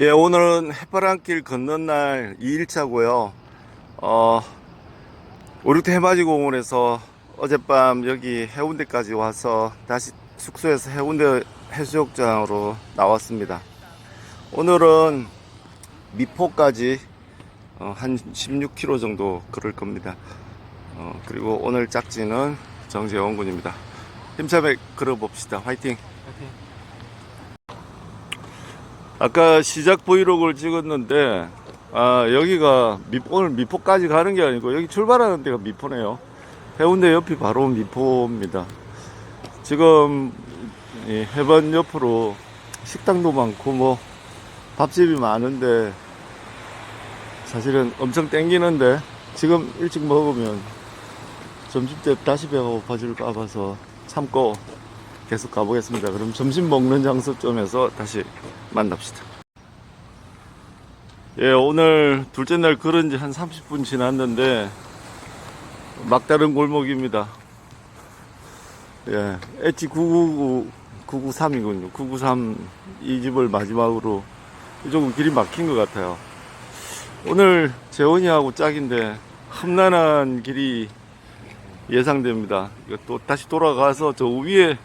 예, 오늘은 해바람길 걷는 날 2일차고요. 어, 오륙태 해맞이 공원에서 어젯밤 여기 해운대까지 와서 다시 숙소에서 해운대 해수욕장으로 나왔습니다. 오늘은 미포까지 어, 한 16km 정도 걸을 겁니다. 어, 그리고 오늘 짝지는 정재원 군입니다. 힘차게 걸어봅시다. 화이팅! 아까 시작 브이로그를 찍었는데 아 여기가 미, 오늘 미포까지 가는 게 아니고 여기 출발하는 데가 미포네요. 해운대 옆이 바로 미포입니다. 지금 이 해변 옆으로 식당도 많고 뭐 밥집이 많은데 사실은 엄청 땡기는데 지금 일찍 먹으면 점심때 다시 배가 고파질까 봐서 참고 계속 가보겠습니다. 그럼 점심 먹는 장소점에서 다시 만납시다. 예, 오늘 둘째 날 걸은 지한 30분 지났는데 막다른 골목입니다. 예, 엣지 999, 993이군요. 993 이 집을 마지막으로 이쪽은 길이 막힌 것 같아요. 오늘 재원이하고 짝인데 험난한 길이 예상됩니다. 또 다시 돌아가서 저 위에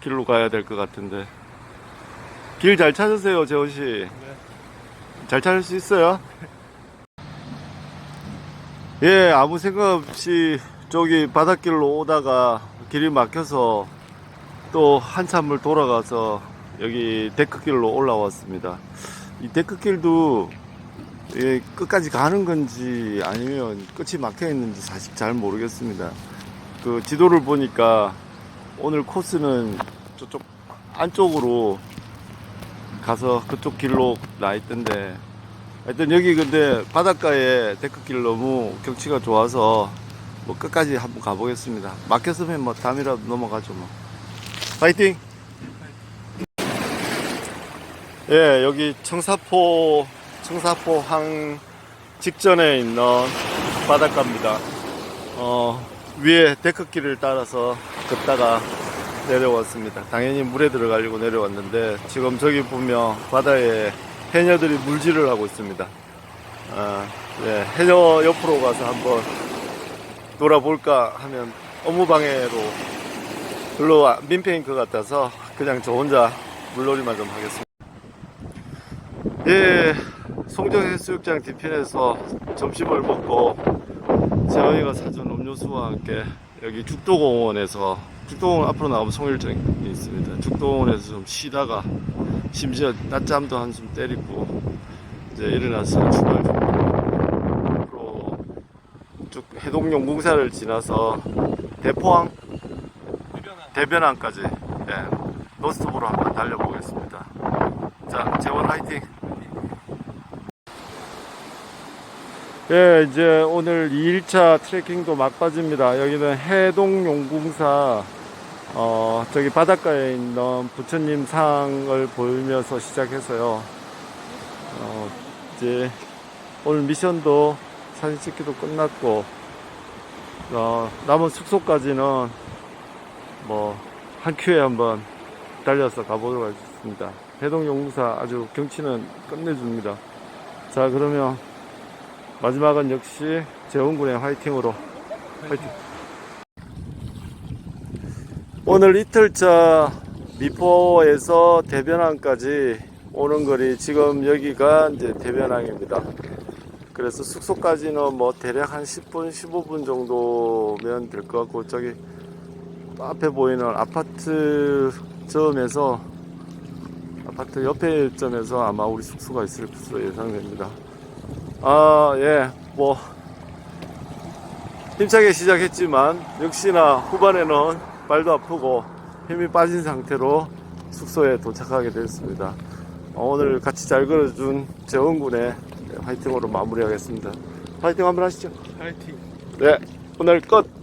길로 가야 될 것 같은데 길 잘 찾으세요 재원 씨. 잘 찾을 수 있어요? 예, 아무 생각 없이 저기 바닷길로 오다가 길이 막혀서 또 한참을 돌아가서 여기 데크길로 올라왔습니다. 이 데크길도 예, 끝까지 가는 건지 아니면 끝이 막혀 있는지 사실 잘 모르겠습니다. 그 지도를 보니까 오늘 코스는 저쪽 안쪽으로 가서 그쪽 길로 나 있던데 하여튼 여기 근데 바닷가에 데크길 너무 경치가 좋아서 뭐 끝까지 한번 가보겠습니다. 막혔으면 뭐 담이라도 넘어가죠 뭐. 파이팅! 예, 여기 청사포, 청사포 항 직전에 있는 바닷가입니다. 어, 위에 데크길을 따라서 걷다가 내려왔습니다. 당연히 물에 들어가려고 내려왔는데 지금 저기 보면 바다에 해녀들이 물질을 하고 있습니다. 아, 예, 해녀 옆으로 가서 한번 놀아볼까 하면 업무방해로 별로 안- 민폐인 것 같아서 그냥 저 혼자 물놀이만 좀 하겠습니다. 예, 송정해수욕장 뒤편에서 점심을 먹고 재원이가 사준 음료수와 함께 여기 죽도공원에서 죽도공원 앞으로 나오면 송일정이 있습니다. 죽도공원에서 좀 쉬다가 심지어 낮잠도 한숨 때리고 이제 일어나서 출발 중. 앞으로 쭉 해동용 공사를 지나서 대포항 대변항까지 예, 노스톱으로 한번 달려보겠습니다. 자, 재원 화이팅! 예, 이제 오늘 2일차 트레킹도 막바지입니다. 여기는 해동용궁사, 어, 저기 바닷가에 있는 부처님 상을 보이면서 시작해서요. 어, 이제 오늘 미션도 사진 찍기도 끝났고, 어, 남은 숙소까지는 뭐, 한 큐에 한번 달려서 가보도록 하겠습니다. 해동용궁사 아주 경치는 끝내줍니다. 자, 그러면 마지막은 역시 재원군의 화이팅으로 화이팅. 오늘 이틀차 미포에서 대변항까지 오는 거리 지금 여기가 이제 대변항입니다. 그래서 숙소까지는 뭐 대략 한 10분, 15분 정도면 될 것 같고 저기 앞에 보이는 아파트 점에서 아파트 옆에 점에서 아마 우리 숙소가 있을 것으로 예상됩니다. 아, 예, 뭐, 힘차게 시작했지만, 역시나 후반에는 발도 아프고 힘이 빠진 상태로 숙소에 도착하게 됐습니다. 어, 오늘 같이 잘 걸어준 재원군의 화이팅으로 마무리하겠습니다. 화이팅 한번 하시죠. 파이팅. 네, 오늘 끝!